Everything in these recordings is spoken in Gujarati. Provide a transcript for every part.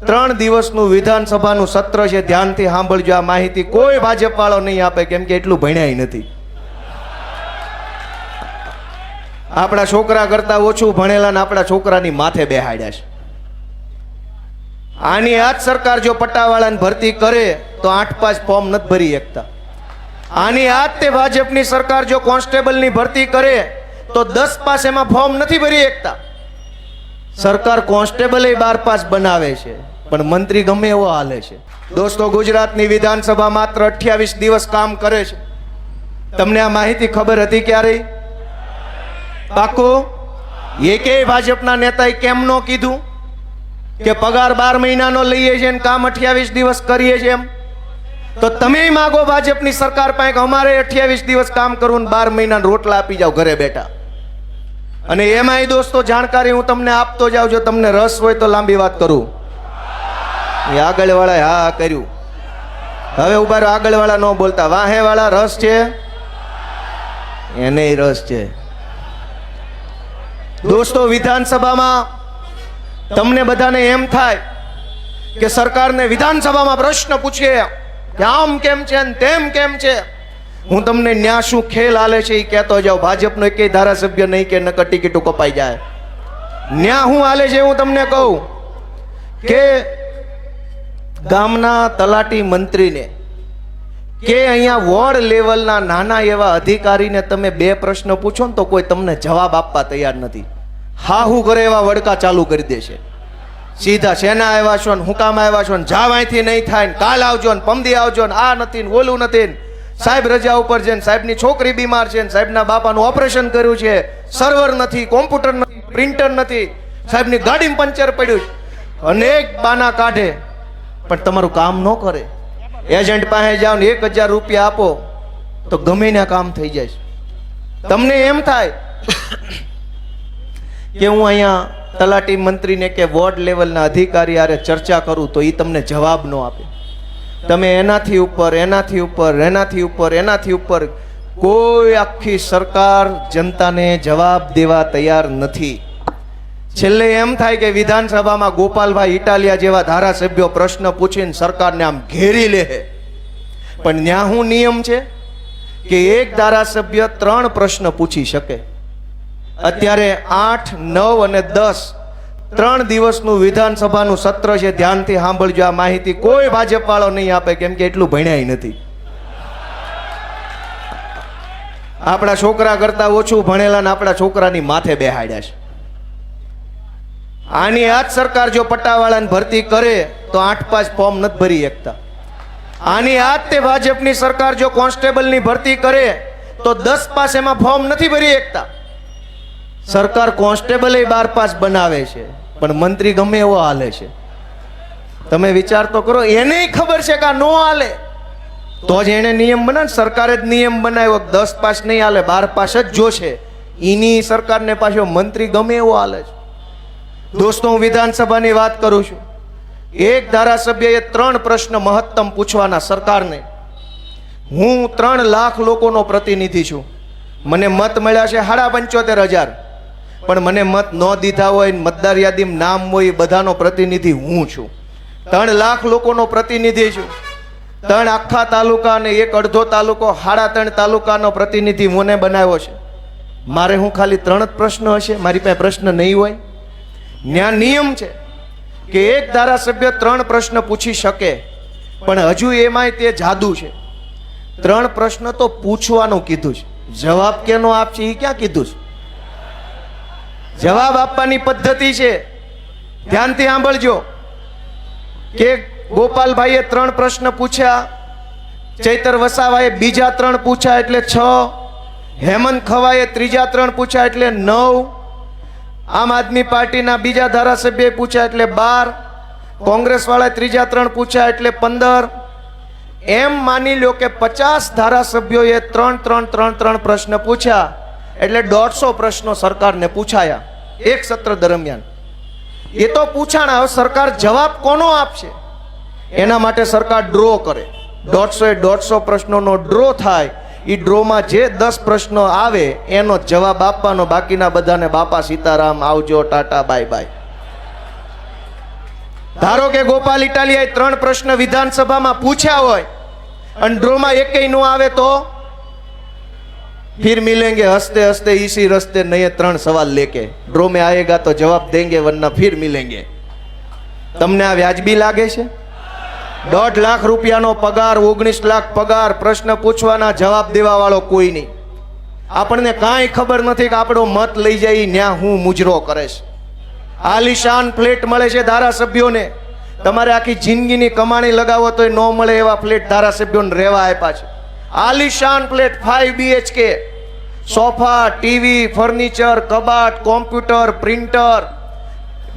ત્રણ દિવસનું વિધાનસભાનું સત્ર છે, ધ્યાનથી સાંભળજો, આ માહિતી કોઈ ભાજપ વાળો નહીં આપે, કેમ કે એટલું ભણ્યાય નથી. આપણા છોકરા કરતા ઓછું ભણેલા આપણા છોકરાની માથે બેહાડ્યા છે. આની આ જ સરકાર જો પટ્ટાવાળાને ભરતી કરે, તો આઠ પાંચ ફોર્મ નથી ભરી શકતા આની આ જ તે ભાજપની સરકાર જો કોન્સ્ટેબલની ભરતી કરે, તો દસ પાસ એમાં ફોર્મ નથી ભરી શકતા સરકાર કોન્સ્ટેબલ બાર પાસ બનાવે છે. પણ મંત્રી ગમે એવો હાલે છે. દોસ્તો, ગુજરાતની વિધાનસભા માત્ર અઠ્યાવીસ દિવસ કામ કરે છે. તમને આ માહિતી ખબર હતી ક્યારે પાકો એકેય ભાજપના નેતાએ કેમ ન કીધું? કે પગાર બાર મહિનાનો લઈએ છીએ ને કામ અઠ્યાવીસ દિવસ કરીએ છીએ એમ? તો તમે માગો ભાજપની સરકાર પાસે અમારે અઠ્યાવીસ દિવસ કામ કરવું બાર મહિના રોટલા આપી જાઓ ઘરે બેઠા. અને એમાંય દોસ્તો, જાણકારી હું તમને આપતો જાઉં, જો તમને રસ હોય તો લાંબી વાત કરું. એ આગળ હા હા કર્યું. હવે ઊભા રહો આગળ વાળા ન બોલતા. વાહે વાળા રસ છે? એને રસ છે. દોસ્તો, વિધાનસભામાં તમને બધાને એમ થાય કે સરકારને વિધાનસભામાં પ્રશ્ન પૂછીએ. કે આમ કેમ છે ને તેમ કેમ છે? હું તમને ન્યા શું ખેલ હાલે છે એ કહેતો જાઉં. ભાજપનો એક ધારાસભ્ય નહીં કે નકર ટિકિટો કપાઈ જાય. ન્યા હું હાલે છે હું તમને કહું કે ગામના તલાટી મંત્રીને કે અહીંયા વોર્ડ લેવલના નાના એવા અધિકારીને તમે બે પ્રશ્ન પૂછો ને તો કોઈ તમને જવાબ આપવા તૈયાર નથી. હા હું કરે એવા વડકા ચાલુ કરી દેશે સીધા શેના આવ્યા છો ને હું કામ આવ્યા છો ને જાવ અહીંથી નહીં થાય ને કાલ આવજો ને પમદી આવજો ને આ નથી ને ઓલું નથી ને. સાહેબ રજા ઉપર છે ને સાહેબની છોકરી બીમાર છે ને સાહેબના બાપાનું ઓપરેશન કર્યું છે. સર્વર નથી, કોમ્પ્યુટર નથી, પ્રિન્ટર નથી. સાહેબની ગાડીમાં પંચર પડ્યું અનેક બાના કાઢે. પણ તમારું કામ ન કરે. એજન્ટ પાસે જાઓ ને એક હજાર રૂપિયા આપો, તો ગમે ને કામ થઈ જાય તમને એમ થાય કે હું અહીંયા તલાટી મંત્રીને કે વોર્ડ લેવલના અધિકારી આરે ચર્ચા કરું, તો એ તમને જવાબ ન આપે. તમે એનાથી ઉપર એનાથી ઉપર એનાથી ઉપર એનાથી ઉપર કોઈ આખી સરકાર જનતાને જવાબ દેવા તૈયાર નથી. છેલ્લે એમ થાય કે વિધાનસભામાં ગોપાલભાઈ ઇટાલિયા જેવા ધારાસભ્યો પ્રશ્ન પૂછીને સરકારને આમ ઘેરી લે પણ ત્યાં હું નિયમ છે કે એક ધારાસભ્ય ત્રણ પ્રશ્ન પૂછી શકે. અત્યારે આઠ, નવ અને દસ ત્રણ દિવસનું વિધાનસભાનું સત્ર છે, ધ્યાનથી સાંભળજો, આ માહિતી કોઈ ભાજપ વાળો નહીં આપે, કેમ કે એટલું ભણ્યાય નથી. આપણા છોકરા કરતા ઓછું ભણેલા ને આપણા છોકરાની માથે બેહાડ્યા છે. આની આજ સરકાર જો પટ્ટાવાળાને ભરતી કરે, તો આઠ પાંચ ફોર્મ નથી ભરી શકતા આની આજ તે ભાજપની સરકાર જો કોન્સ્ટેબલની ભરતી કરે, તો દસ પાસ એમાં ફોર્મ નથી ભરી શકતા સરકાર કોન્સ્ટેબલ બાર પાસ બનાવે છે, પણ મંત્રી ગમે એવો હાલે છે. તમે વિચાર તો કરો એને ખબર છે કે આ નો હાલે. તો જ એને નિયમ બનાવે સરકારે જ નિયમ બનાવ્યો દસ પાસ નહીં હાલે, બાર પાસ જ જોશે. એની સરકારને પાછો મંત્રી ગમે એવો હાલે છે. દોસ્તો, હું વિધાનસભાની વાત કરું છું. એક ધારાસભ્યએ ત્રણ પ્રશ્ન મહત્તમ પૂછવાના સરકારને. હું ત્રણ લાખ લોકોનો પ્રતિનિધિ છું. મને મત મળ્યા છે સાડા પંચોતેર હજાર. પણ મને મત ન દીધા હોય, મતદાર યાદીમાં નામ હોય, બધાનો પ્રતિનિધિ હું છું. ત્રણ લાખ લોકોનો પ્રતિનિધિ છું. ત્રણ આખા તાલુકા અને એક અડધો તાલુકો, સાડા ત્રણ તાલુકાનો પ્રતિનિધિ મને બનાવ્યો છે. મારે હું ખાલી ત્રણ જ પ્રશ્ન હશે? મારી પાસે પ્રશ્ન નહીં હોય? ન્યા નિયમ છે કે એક ધારાસભ્ય ત્રણ પ્રશ્ન પૂછી શકે, પણ હજુ એમાંય તે જાદુ છે. ત્રણ પ્રશ્ન તો પૂછવાનું કીધું છે. જવાબ કેનો આપશે એ ક્યાં કીધું છે? જવાબ આપવાની પદ્ધતિ છે. ધ્યાનથી સાંભળજો કે ગોપાલભાઈએ ત્રણ પ્રશ્ન પૂછ્યા, ચૈતર વસાવાએ બીજા ત્રણ પૂછ્યા એટલે છ, હેમંત ખવાએ ત્રીજા ત્રણ પૂછ્યા એટલે નવ આમ આદમી પાર્ટીના બીજા ધારાસભ્યએ પૂછ્યા એટલે બાર કોંગ્રેસ વાળાએ ત્રીજા ત્રણ પૂછ્યા એટલે પંદર. એમ માની લ્યો કે પચાસ ધારાસભ્યોએ ત્રણ ત્રણ ત્રણ ત્રણ પ્રશ્ન પૂછ્યા એટલે દોઢસો પ્રશ્નો સરકારને પૂછાયા એક સત્ર દરમિયાન. એ તો પૂછાણ, હવે સરકાર જવાબ કોનો આપશે? એના માટે સરકાર ડ્રો કરે. દોઢસો એ દોઢસો પ્રશ્નોનો ડ્રો થાય. એ ડ્રોમાં જે દસ પ્રશ્નો આવે, એનો જવાબ આપવાનો. બાકીના બધાને બાપા સીતારામ, આવજો, ટાટા, બાય બાય. ધારો કે ગોપાલ ઇટાલિયાએ ત્રણ પ્રશ્ન વિધાનસભામાં પૂછ્યા હોય, અને ડ્રોમાં એકેય ન આવે તો? ફિર મિલેંગે હસતે હસતે, ઈસી રસ્તે નહીં ત્રણ સવાલ લેકે. ડ્રો મેં આયેગા તો જવાબ દેંગે, વરના ફિર મિલેંગે. તમને આ વ્યાજબી લાગે છે? દોઢ લાખ રૂપિયાનો પગાર, ઓગણીસ લાખ પગાર, પ્રશ્ન પૂછવાના જવાબ દેવા વાળો કોઈ નહીં. આપણને કાંઈ ખબર નથી કે આપણો મત લઈ જાય, ન્યા હું મુજરો કરે છે. આલિશાન ફ્લેટ મળે છે ધારાસભ્યોને. તમારે આખી જિંદગીની કમાણી લગાવો તોય ન મળે એવા ફ્લેટ ધારાસભ્યોને રહેવા આપ્યા છે. આલિશાન flat five BHK sofa, TV, furniture, કબાટ, computer, printer,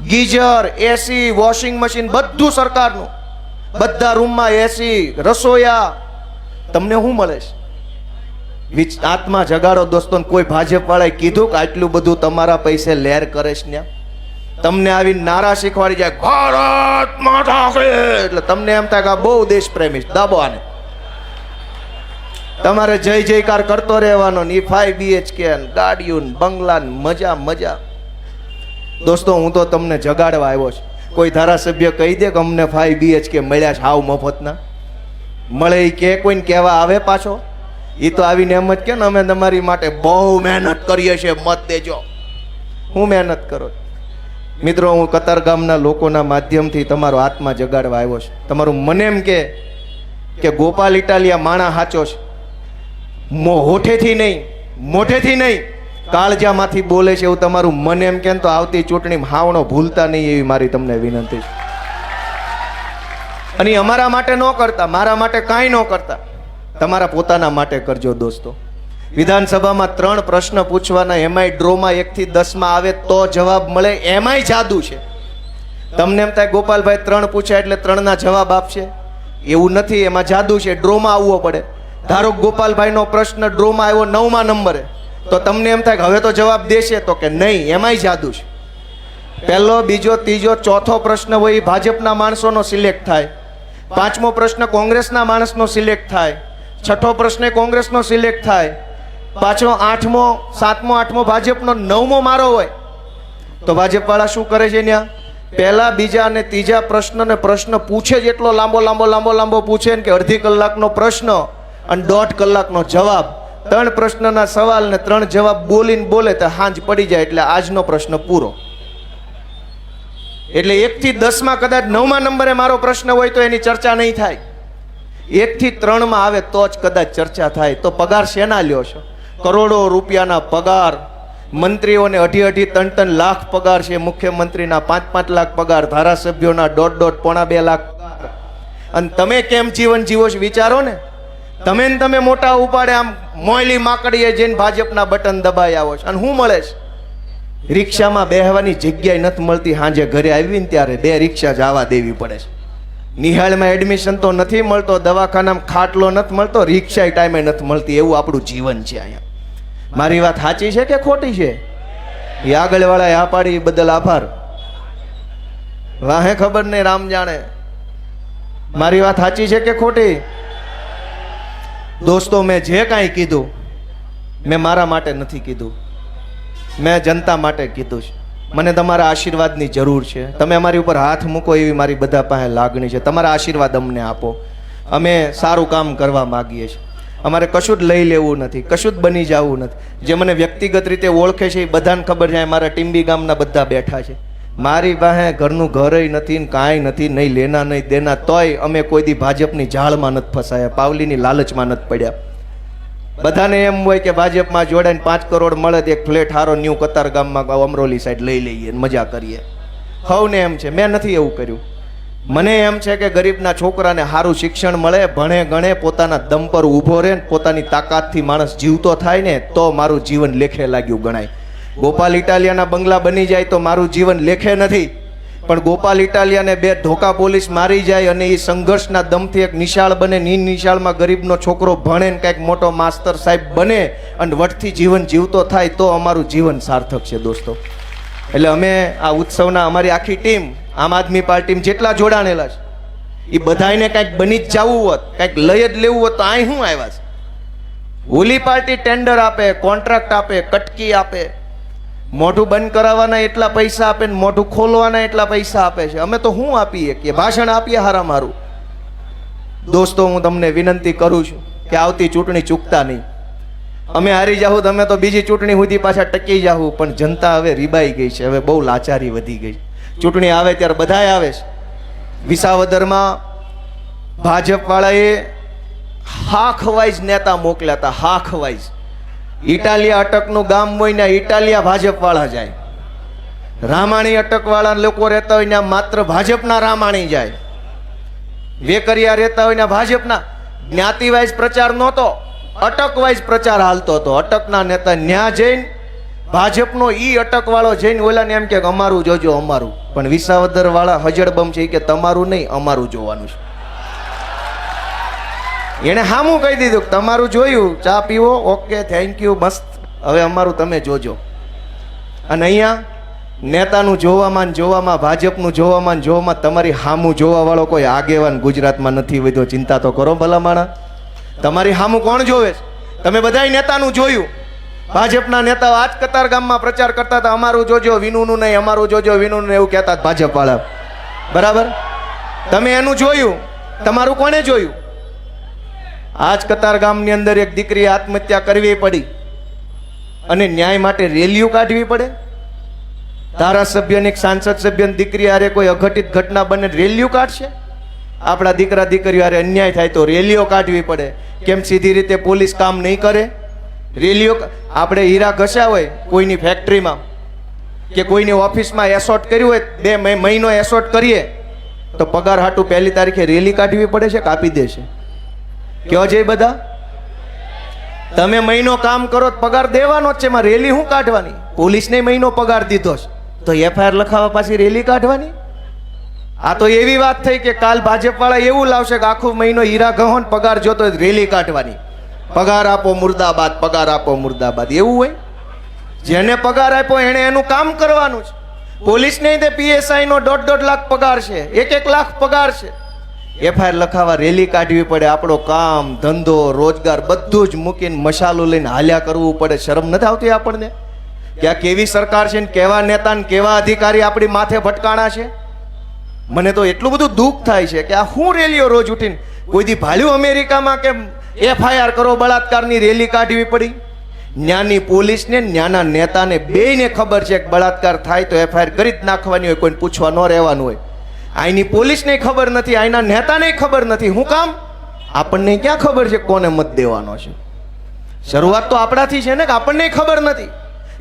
geyser, AC, washing machine, બધું સરકારનું. બધા રૂમમાં એસી રસોયા. તમને શું મળે છે? આત્મા જગાડો દોસ્તો કોઈ ભાજપ વાળાએ કીધું કે આટલું બધું તમારા પૈસે લેર કરે છે ને તમને આવી નારા શીખવાડી જાય, ભારત માતા એટલે તમને એમ થાય કે બહુ દેશ પ્રેમી. દાબો આને. તમારે જય જયકાર કરતો રહેવાનો ની ફાઈવ બીએચકે ગાડીઓ બંગલા મજા મજા. દોસ્તો, હું તો તમને જગાડવા આવ્યો છું. કોઈ ધારાસભ્ય કહી દે કે અમને ફાઈવ બીએચકે મળ્યા છે, હાવ મફતના. મળે એ કે કોઈને કહેવા આવે પાછો? એ તો આવીને એમ જ કે ને, અમે તમારી માટે બહુ મહેનત કરીએ છીએ, મત દેજો. હું મહેનત કરો મિત્રો, હું કતાર ગામના લોકોના માધ્યમથી તમારો આત્મા જગાડવા આવ્યો છું. તમારું મને એમ કે કે ગોપાલ ઇટાલિયા માણા હાચો છે. મો હોઠેથી નહીં, મોઢેથી નહીં કાળજામાંથી બોલે છે એવું તમારું મન એમ કેમ તો આવતી ચૂંટણી હાવણો ભૂલતા નહીં એવી મારી તમને વિનંતી છે. અને અમારા માટે ન કરતા, મારા માટે કાંઈ ન કરતા. તમારા પોતાના માટે કરજો દોસ્તો. વિધાનસભામાં ત્રણ પ્રશ્ન પૂછવાના, એમાંય ડ્રોમાં એકથી દસમાં આવે તો જવાબ મળે, એમાંય જાદુ છે. તમને એમ થાય ગોપાલભાઈ ત્રણ પૂછ્યા એટલે ત્રણના જવાબ આપશે? એવું નથી, એમાં જાદુ છે, ડ્રોમાં આવવો પડે. ધારો ગોપાલભાઈનો પ્રશ્ન ડ્રોમાં આવ્યો નવમા નંબરે. તો તમને એમ થાય કે હવે તો જવાબ દેશે તો કે નહીં, એમાંય જાદુ છે. પહેલો, બીજો, ત્રીજો, ચોથો પ્રશ્ન હોય એ ભાજપના માણસોનો સિલેક્ટ થાય. પાંચમો પ્રશ્ન કોંગ્રેસના માણસનો સિલેક્ટ થાય. છઠ્ઠો પ્રશ્ન કોંગ્રેસનો સિલેક્ટ થાય. પાછો આઠમો, સાતમો, આઠમો ભાજપનો, નવમો મારો હોય. તો ભાજપવાળા શું કરે છે ત્યાં પહેલા, બીજા અને ત્રીજા પ્રશ્નને પ્રશ્ન પૂછે જ એટલો લાંબો લાંબો લાંબો લાંબો પૂછે ને કે અડધી કલાકનો પ્રશ્ન અને દોઢ કલાકનો જવાબ. ત્રણ પ્રશ્નના સવાલ ને ત્રણ જવાબ બોલીને બોલે તો હાંજ પડી જાય એટલે આજનો પ્રશ્ન પૂરો. એટલે એકથી દસમાં કદાચ નવમા નંબરે મારો પ્રશ્ન હોય તો એની ચર્ચા નહીં થાય. એકથી ત્રણમાં આવે તો જ કદાચ ચર્ચા થાય. તો પગાર શેના લ્યો છો? કરોડો રૂપિયાના પગાર. મંત્રીઓને અઢી અઢી ત્રણ ત્રણ લાખ પગાર છે. મુખ્યમંત્રીના પાંચ પાંચ લાખ પગાર. ધારાસભ્યોના દોઢ દોઢ પોણા બે લાખ પગાર. અને તમે કેમ જીવન જીવો છો વિચારો ને? તમે ને તમે મોટા ઉપાડે આમ મોયલી માકડીએ જઈને ભાજપના બટન દબાઈ આવો છો. અને શું મળે છે? રિક્ષામાં બેહવાની જગ્યાએ નથી મળતી. સાંજે ઘરે આવીને ત્યારે બે રિક્ષા જવા દેવી પડે છે. નિહાળમાં એડમિશન તો નથી મળતો, દવાખાનામાં ખાટલો નથી મળતો રિક્ષા ટાઈમે નથી મળતી. એવું આપણું જીવન છે અહીંયા. મારી વાત સાચી છે કે ખોટી છે? એ આગળવાળાએ આ પાડી બદલ આભાર. વાહે ખબર નહીં, રામ જાણે. મારી વાત સાચી છે કે ખોટી? દોસ્તો, મેં જે કાંઈ કીધું, મેં મારા માટે નથી કીધું. મેં જનતા માટે કીધું છે. મને તમારા આશીર્વાદની જરૂર છે. તમે અમારી ઉપર હાથ મૂકો એવી મારી બધા પાસે લાગણી છે. તમારા આશીર્વાદ અમને આપો. અમે સારું કામ કરવા માગીએ છીએ. અમારે કશું જ લઈ લેવું નથી, કશું જ બની જવું નથી. જે મને વ્યક્તિગત રીતે ઓળખે છે એ બધાને ખબર છે મારા ટીમ્બી ગામના બધા બેઠા છે. મારી પાસે ઘરનું ઘરય નથી ને કાંઈ નથી, નહીં લેના, નહીં દેના, તોય અમે કોઈ દી ભાજપની જાળમાં નથી ફસાયા, પાવલીની લાલચમાં નથી પડ્યા. બધાને એમ હોય કે ભાજપમાં જોડાઈને પાંચ કરોડ મળે તો એક ફ્લેટ હારો ન્યૂ કતાર ગામમાં અમરોલી સાઈડ લઈ લઈએ મજા કરીએ. હવને એમ છે, મેં નથી એવું કર્યું. મને એમ છે કે ગરીબના છોકરાને સારું શિક્ષણ મળે, ભણે ગણે, પોતાના દમ પર ઊભો રહે ને પોતાની તાકાતથી માણસ જીવતો થાય ને તો મારું જીવન લેખે લાગ્યું ગણાય. ગોપાલ ઇટાલિયાના બંગલા બની જાય તો મારું જીવન લેખે નથી. પણ ગોપાલ ઇટાલિયાને બે ધોકા પોલીસ મારી જાય અને એ સંઘર્ષના દમથી એક નિશાળ બને. ની નિશાળમાં ગરીબનો છોકરો ભણે ને કંઈક મોટો માસ્તર સાહેબ બને અને વટથી જીવન જીવતો થાય તો અમારું જીવન સાર્થક છે દોસ્તો. એટલે અમે આ ઉત્સવના અમારી આખી ટીમ, આમ આદમી પાર્ટી જેટલા જોડાણેલા છે એ બધાને કાંઈક બની જ જવું હોત, કાંઈક લઈ જ લેવું હોત તો અહીં શું આવ્યા છે. હોલી પાર્ટી ટેન્ડર આપે, કોન્ટ્રાક્ટ આપે, કટકી આપે મોઢું બંધ કરાવવાના એટલા પૈસા આપે ને મોઢું ખોલવાના એટલા પૈસા આપે છે. અમે તો હું આપીએ કે ભાષણ આપીએ હારા મારું. દોસ્તો, હું તમને વિનંતી કરું છું કે આવતી ચૂંટણી ચૂકતા નહીં. અમે હારી જાહું તો અમે તો બીજી ચૂંટણી સુધી પાછા ટકી જાહું, પણ જનતા હવે રીબાઈ ગઈ છે. હવે બહુ લાચારી વધી ગઈ છે. ચૂંટણી આવે ત્યારે બધાય આવે છે. વિસાવદરમાં ભાજપ વાળાએ હાખ વાઇઝ નેતા મોકલ્યા હતા હાખ વાઇઝ ઇટાલિયા અટકનું ગામ હોય ને ઇટાલિયા ભાજપવાળા જાય. રામાણી અટકવાળા લોકો રહેતા હોય ને માત્ર ભાજપના રામાણી જાય. વેકરિયા રહેતા હોય ને ભાજપના. જ્ઞાતિવાઇઝ પ્રચાર નહોતો, અટકવાઇઝ પ્રચાર હાલતો હતો. અટકના નેતા ન્યા જઈને ભાજપનો ઈ અટકવાળો જઈને ઓલાને એમ કે અમારું જોજો અમારું. પણ વિસાવદરવાળા હજડબમ છે કે તમારું નહીં, અમારું જોવાનું છે. એણે હામું કહી દીધું તમારું જોયું, ચા પીવો, ઓકે થેન્ક યુ મસ્ત. હવે અમારું તમે જોજો. અને અહીંયા નેતાનું જોવામાં જોવામાં, ભાજપનું જોવામાં જોવામાં તમારી હામું જોવાવાળો કોઈ આગેવાન ગુજરાતમાં નથી વધ્યો. ચિંતા તો કરો ભલા માણા તમારી હામું કોણ જોવે તમે બધાય નેતાનું જોયું. ભાજપના નેતાઓ આજ કતાર ગામમાં પ્રચાર કરતા હતા, અમારું જોજો, વિનુનું નહીં, અમારું જોજો, વિનુનું એવું કહેતા હતા ભાજપ વાળા બરાબર? તમે એનું જોયું. તમારું કોણે જોયું? આજ કતાર ગામની અંદર એક દીકરીએ આત્મહત્યા કરવી પડી અને ન્યાય માટે રેલીઓ કાઢવી પડે. ધારાસભ્યની સાંસદ સભ્યની દીકરી આરે કોઈ અઘટિત ઘટના બને રેલીઓ કાઢશે. આપણા દીકરા દીકરીઓ હારે અન્યાય થાય તો રેલીઓ કાઢવી પડે. કેમ સીધી રીતે પોલીસ કામ નહીં કરે? રેલીઓ આપણે હીરા ઘસ્યા હોય કોઈની ફેક્ટરીમાં કે કોઈની ઓફિસમાં એસોટ કર્યું હોય, બે મહિ- મહિનો એસોટ કરીએ, તો પગાર હાટું પહેલી તારીખે રેલી કાઢવી પડે છે કાપી દેશે? કયો જય બધા? તમે મહિનો કામ કરો તો પગાર દેવાનો જ છે, એમાં રેલી શું કાઢવાની? પોલીસને મહિનો પગાર દીધો છે, તો એફઆઈઆર લખાવવા પાછી રેલી કાઢવાની? આ તો એવી વાત થઈ કે કાલ ભાજપ વાળા એવું લાવશે કે આખો મહિનો હીરા ગહોન પગાર જોતો રેલી કાઢવાની. પગાર આપો મુર્દાબાદ, પગાર આપો મુર્દાબાદ. એવું હોય? જેને પગાર આપ્યો એણે એનું કામ કરવાનું છે. પોલીસને તે પીએસઆઈ નો દોઢ દોઢ લાખ પગાર છે, એક એક લાખ પગાર છે. એફઆઈઆર લખાવા રેલી કાઢવી પડે, આપણો કામ, ધંધો, રોજગાર બધું જ મૂકીને મસાલો લઈને હાલ્યા કરવું પડે. શરમ નથી આવતી આપણને? કે આ કેવી સરકાર છે ને કેવા નેતા ને કેવા અધિકારી આપણી માથે ભટકાણા છે? મને તો એટલું બધું દુઃખ થાય છે કે આ હું રેલીઓ રોજ ઉઠીને કોઈ દી ભાલ્યું અમેરિકામાં કે એફઆઈઆર કરો, બળાત્કારની રેલી કાઢવી પડી? ન્યાની પોલીસને ન્યાના નેતાને બેયને ખબર છે કે બળાત્કાર થાય તો એફઆઈઆર કરી જ નાખવાની હોય, કોઈને પૂછવા ન રહેવાનું હોય. અહીંની પોલીસને ખબર નથી અહીંના નેતાને ખબર નથી. હું કામ? આપણને ક્યાં ખબર છે કોને મત દેવાનો છે? શરૂઆત તો આપણાથી છે ને, કે આપણને ખબર નથી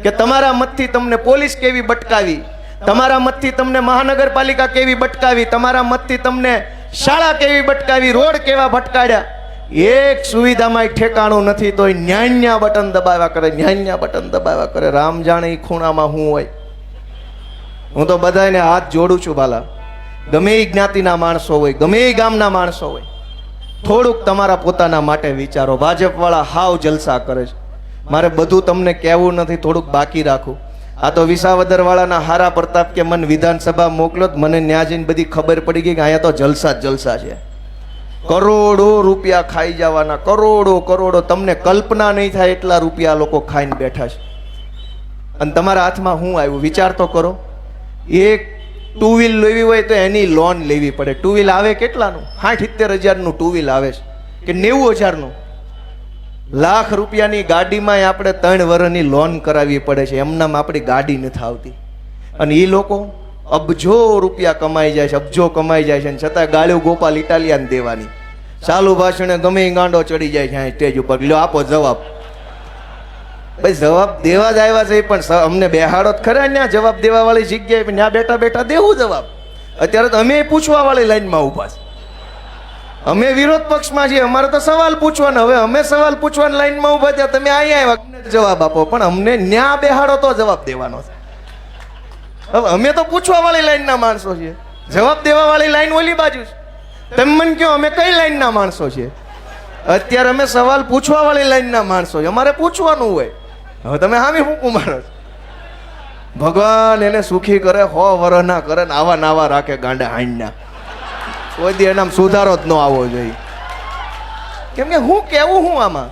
કે તમારા મતથી તમને પોલીસ કેવી બટકાવી, તમારા મતથી તમને મહાનગરપાલિકા કેવી બટકાવી, તમારા મતથી તમને શાળા કેવી બટકાવી, રોડ કેવા ભટકાડ્યા. એક સુવિધામાં ઠેકાણું નથી, તોય ન્યાન્યા બટન દબાવ્યા કરે ન્યાન્યા બટન દબાવ્યા કરે. રામ જાણે ખૂણામાં હું હોય. હું તો બધાને હાથ જોડું છું બાલા ગમે એ જ્ઞાતિના માણસો હોય, ગમે એ ગામના માણસો હોય, થોડુંક તમારા પોતાના માટે વિચારો. ભાજપવાળા હાવ જલસા કરે છે. મારે બધું તમને કહેવું નથી, થોડુંક બાકી રાખું. આ તો વિસાવદરવાળાના હારા પ્રતાપ કે મને વિધાનસભા મોકલો મને ન્યા જઈને બધી ખબર પડી ગઈ કે અહીંયા તો જલસા જલસા છે. કરોડો રૂપિયા ખાઈ જવાના, કરોડો કરોડો. તમને કલ્પના નહીં થાય એટલા રૂપિયા લોકો ખાઈને બેઠા છે. અને તમારા હાથમાં હું આવ્યું? વિચાર તો કરો. એક ટુ વ્હીલ લેવી હોય તો એની લોન લેવી પડે. ટુ વ્હીલ આવે કેટલાનું? સાઠ સિત્તેર હજારનું ટુ વ્હીલ આવે છે. કે નેવું હજારનું? લાખ રૂપિયાની ગાડીમાં આપણે ત્રણ વર્ષની લોન કરાવવી પડે છે. એમનામ આપણી ગાડી નથી આવતી. અને એ લોકો અબજો રૂપિયા કમાઈ જાય છે, અબજો કમાઈ જાય છે. અને છતાં ગાળ્યો ગોપાલ ઇટાલિયાને દેવાની. ચાલુ ભાષણે ગમે ગાંડો ચડી જાય છે સ્ટેજ ઉપર. લ્યો, આપો જવાબ. ભાઈ, જવાબ દેવા જ આવ્યા છે પણ અમને બેહાડો ખરા ત્યાં જવાબ દેવા વાળી જગ્યાએ ત્યાં બેઠા બેઠા દેવું જવાબ. અત્યારે તો અમે પૂછવા વાળી લાઈનમાં ઊભા છે. અમે વિરોધ પક્ષમાં છીએ, અમારે તો સવાલ પૂછવાનો, હવે અમે સવાલ પૂછવાની લાઈનમાં ઊભા થયા, તમે અહીંયા આવ્યા જવાબ આપો, પણ અમને ન્યા બેહાડો તો જવાબ દેવાનો છે. હવે અમે તો પૂછવા વાળી લાઈનના માણસો છીએ. જવાબ દેવા વાળી લાઈન ઓલી બાજુ છે. તમે મને કહો, અમે કઈ લાઈનના માણસો છીએ? અત્યારે અમે સવાલ પૂછવા વાળી લાઈનના માણસો છીએ. અમારે પૂછવાનું હોય. હવે તમે હામી હું મારો ભગવાન એને સુખી કરે, હો વરહ ના કરે ને આવા નાવા રાખે ગાંડા હાંડના. કોઈ દી એનામ સુધારો જ ન આવવો જોઈએ. કેમ કે હું કેવું હું આમાં?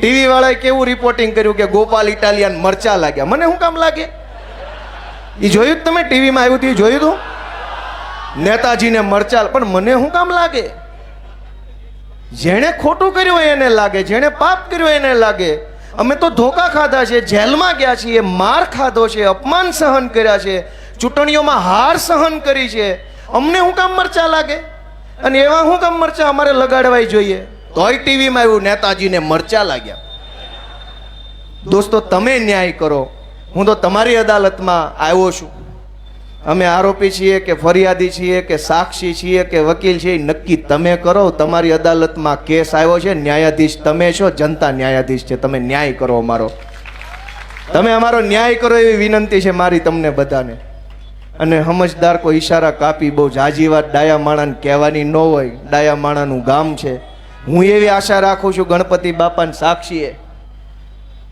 ટીવી વાળાએ કેવું રિપોર્ટિંગ કર્યું કે ગોપાલ ઇટાલિયન મરચા લાગ્યા? મને શું કામ લાગે? એ જોયું તમે ટીવીમાં આવ્યું હતું જોયું હતું નેતાજીને મરચા પણ મને શું કામ લાગે? જેણે ખોટું કર્યું એને લાગે, જેણે પાપ કર્યું એને લાગે. અમે તો ધોકા ખાધા છે, જેલમાં ગયા છીએ, માર ખાધો છે, અપમાન સહન કર્યા છે, ચૂંટણીઓમાં હાર સહન કરી છે. અમને શું કામ મરચા લાગે? અને એવા શું કામ મરચા અમારે લગાડવાય જોઈએ? તોય ટીવીમાં એવું નેતાજીને મરચા લાગ્યા. દોસ્તો, તમે ન્યાય કરો. હું તો તમારી અદાલતમાં આવ્યો છું. અમે આરોપી છીએ કે ફરિયાદી છીએ કે સાક્ષી છીએ કે વકીલ છીએ નક્કી તમે કરો. તમારી અદાલતમાં કેસ આવ્યો છે, ન્યાયાધીશ તમે છો, જનતા ન્યાયાધીશ છે. તમે ન્યાય કરો અમારો. તમે અમારો ન્યાય કરો એવી વિનંતી છે મારી તમને બધાને. અને સમજદાર કોઈ ઈશારા કાપી બહુ જાજી વાત ડાયા માણાને કહેવાની ન હોય. ડાયા માણાનું ગામ છે. હું એવી આશા રાખું છું ગણપતિ બાપાને સાક્ષીએ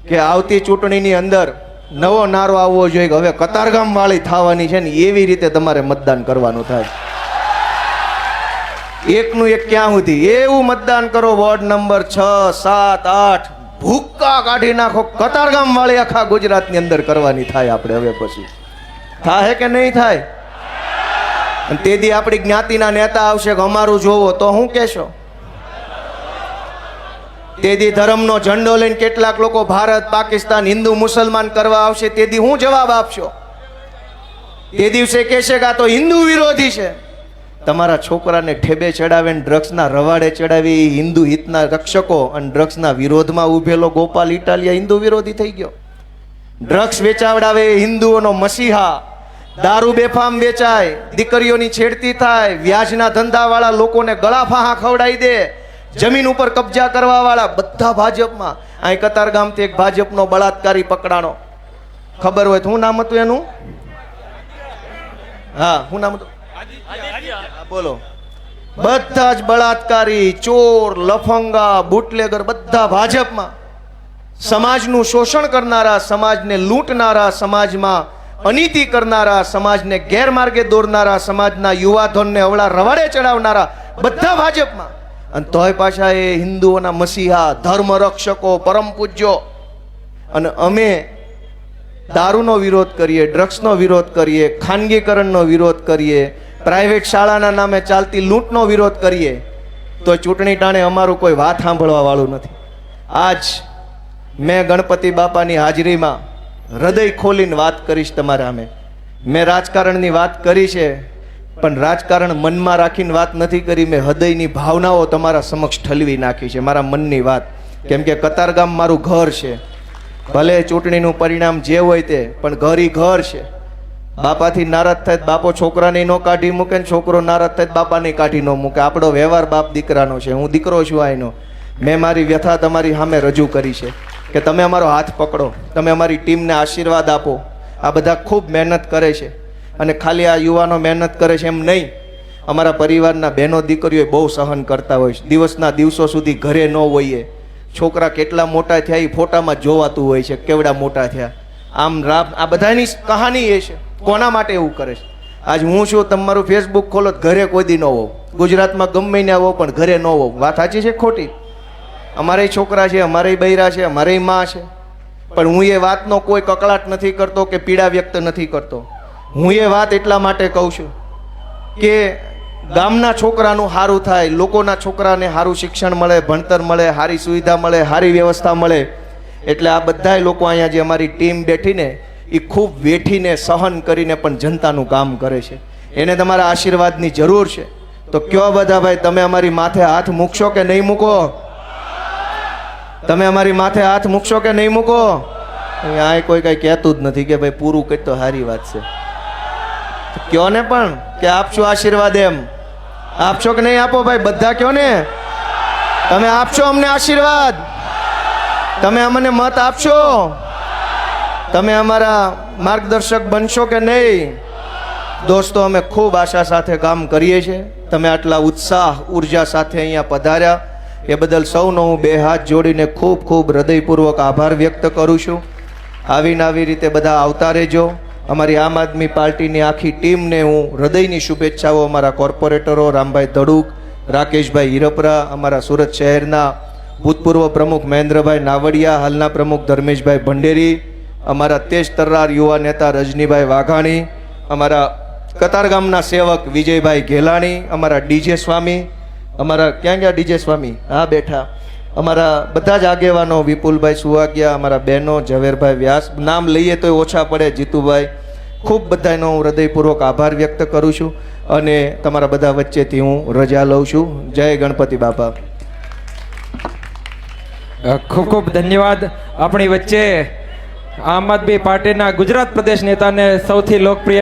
કે આવતી ચૂંટણીની અંદર નવો નારો આવવો જોઈએ હવે કતારગામ વાળી થવાની છે ને એવી રીતે તમારે મતદાન કરવાનું થાય. એકનું એક ક્યાં સુધી? એવું મતદાન કરો, વોર્ડ નંબર છ, સાત, આઠ. ભૂક્કા કાઢી નાખો. કતારગામ વાળી આખા ગુજરાતની અંદર કરવાની થાય આપણે હવે પછી. થાય કે નહીં થાય? અને તેથી આપણી જ્ઞાતિના નેતા આવશે કે અમારું જોવો, તો હું કહેશો? તેથી ધર્મનો ઝંડો લઈને કેટલાક લોકો ભારત, પાકિસ્તાન, હિન્દુ, મુસલમાન કરવા આવશે, તેથી હું જવાબ આપશો. તે દિવસે કહેશે કે આ તો હિન્દુ વિરોધી છે. તમારા છોકરાને ઠેબે ચડાવે ડ્રગ્સના રવાડે ચડાવી હિન્દુ હિતના રક્ષકો અને ડ્રગ્સના વિરોધમાં ઉભેલો ગોપાલ ઇટાલિયા હિન્દુ વિરોધી થઈ ગયો. ડ્રગ્સ વેચાવડાવે હિન્દુઓનો મસીહા. દારૂ બેફામ વેચાય, દીકરીઓની છેડતી થાય, વ્યાજના ધંધાવાળા લોકોને ગળા ફાહા ખવડાવી દે. જમીન ઉપર કબજા કરવા વાળા બધા ભાજપમાં. અહીં કતાર ગામથી એક ભાજપનો બળાત્કારી પકડાણો. ખબર હોય તો શું નામ હતું એનું? હા, શું નામ હતું? બોલો. બધા જ બળાત્કારી, ચોર, લફંગા, બુટલેગર બધા ભાજપમાં. સમાજનું શોષણ કરનારા, સમાજને લૂંટનારા, સમાજમાં અનીતિ કરનારા, સમાજને ગેરમાર્ગે દોરનારા, સમાજના યુવાધનને અવળા રવાડે ચડાવનારા બધા ભાજપમાં. અને તોય પાછા એ હિન્દુઓના મસીહા ધર્મ રક્ષકો પરમ પૂજ્યો. અને અમે દારૂનો વિરોધ કરીએ, ડ્રગ્સનો વિરોધ કરીએ, ખાનગીકરણનો વિરોધ કરીએ, પ્રાઇવેટ શાળાના નામે ચાલતી લૂંટનો વિરોધ કરીએ, તો ચૂંટણી ટાણે અમારું કોઈ વાત સાંભળવા વાળું નથી. આજ મેં ગણપતિ બાપાની હાજરીમાં હૃદય ખોલીને વાત કરીશ તમારા સામે. મેં રાજકારણની વાત કરી છે પણ રાજકારણ મનમાં રાખીને વાત નથી કરી. મેં હૃદયની ભાવનાઓ તમારા સમક્ષ ઠલવી નાખી છે, મારા મનની વાત. કેમ કે કતારગામ મારું ઘર છે. ભલે ચૂંટણીનું પરિણામ જે હોય તે, પણ ઘર ઈ ઘર છે. બાપાથી નારાજ થાય બાપો છોકરાને ન કાઢી મૂકે ને છોકરો નારાજ થાય બાપાને કાઢી ન મૂકે. આપણો વ્યવહાર બાપ દીકરાનો છે, હું દીકરો છું આયનો. મેં મારી વ્યથા તમારી સામે રજૂ કરી છે કે તમે અમારો હાથ પકડો, તમે અમારી ટીમને આશીર્વાદ આપો. આ બધા ખૂબ મહેનત કરે છે. અને ખાલી આ યુવાનો મહેનત કરે છે એમ નહીં. અમારા પરિવારના બહેનો દીકરીઓ બહુ સહન કરતા હોય છે. દિવસના દિવસો સુધી ઘરે ન હોઈએ. છોકરા કેટલા મોટા થયા એ ફોટામાં જોવાતું હોય છે, કેવડા મોટા થયા. આમ રામ આ બધાની કહાની એ છે. કોના માટે એવું કરે છે? આજ હું છું, તમારું ફેસબુક ખોલો, ઘરે કોઈ દી ન હોવ ગુજરાતમાં ગમે ને આવો પણ ઘરે ન હોવ વાત સાચી છે ખોટી? અમારે છોકરા છે, અમારે બૈરા છે, અમારે માં છે. પણ હું એ વાતનો કોઈ કકળાટ નથી કરતો કે પીડા વ્યક્ત નથી કરતો. હું એ વાત એટલા માટે કહું છું કે ગામના છોકરાનું સારું થાય, લોકોના છોકરાને સારું શિક્ષણ મળે, ભણતર મળે સારી સુવિધા મળે સારી વ્યવસ્થા મળે, એટલે આ બધાય લોકો અહીંયા જે અમારી ટીમ બેઠીને એ ખૂબ વેઠીને સહન કરીને પણ જનતાનું કામ કરે છે. એને તમારા આશીર્વાદની જરૂર છે. તો કયો બધા ભાઈ, તમે અમારી માથે હાથ મૂકશો કે નહીં મૂકો? તમે અમારી માથે હાથ મૂકશો કે નહીં મૂકો? અહીંયા કોઈ કઈ કહેતું જ નથી કે ભાઈ પૂરું કરી તો સારી વાત છે. કયો ને પણ? કે આપશો આશીર્વાદ એમ? આપશો કે નહીં આપો ભાઈ, બધા કયો ને તમે આપશો અમને આશીર્વાદ. તમે અમને મત આપશો. તમે અમારા માર્ગદર્શક બનશો કે નહીં? દોસ્તો, અમે ખૂબ આશા સાથે કામ કરીએ છીએ. તમે આટલા ઉત્સાહ, ઊર્જા સાથે અહીંયા પધાર્યા. એ બદલ સૌનો હું બે હાથ જોડીને ખૂબ ખૂબ હૃદયપૂર્વક આભાર વ્યક્ત કરું છું. આવીને આવી રીતે બધા આવતા રહેજો. અમારી આમ આદમી પાર્ટીની આખી ટીમને હું હૃદયની શુભેચ્છાઓ અમારા કોર્પોરેટરો રામભાઈ ધડુક, રાકેશભાઈ હિરપરા, અમારા સુરત શહેરના ભૂતપૂર્વ પ્રમુખ મહેન્દ્રભાઈ નાવડિયા, હાલના પ્રમુખ ધર્મેશભાઈ ભંડેરી, અમારા તેજ તર્રાર યુવા નેતા રજનીભાઈ વાઘાણી, અમારા કતારગામના સેવક વિજયભાઈ ઘેલાણી, અમારા ડીજે સ્વામી, અમારા ક્યાં ગયા ડીજે સ્વામી? હા, બેઠા. અમારા બધા જ આગેવાનો વિપુલભાઈ સુવાગિયા, અમારા બહેનો ઝવેરભાઈ વ્યાસ, નામ લઈએ તોય ઓછા પડે જીતુભાઈ. ખૂબ બધાનો હું હૃદયપૂર્વક આભાર વ્યક્ત કરું છું અને તમારા બધા વચ્ચેથી હું રજા લઉં છું. જય ગણપતિ બાપા. ખૂબ ખૂબ ધન્યવાદ. આપણી વચ્ચે આમ આદમી પાર્ટીના ગુજરાત પ્રદેશ નેતાને સૌથી લોકપ્રિય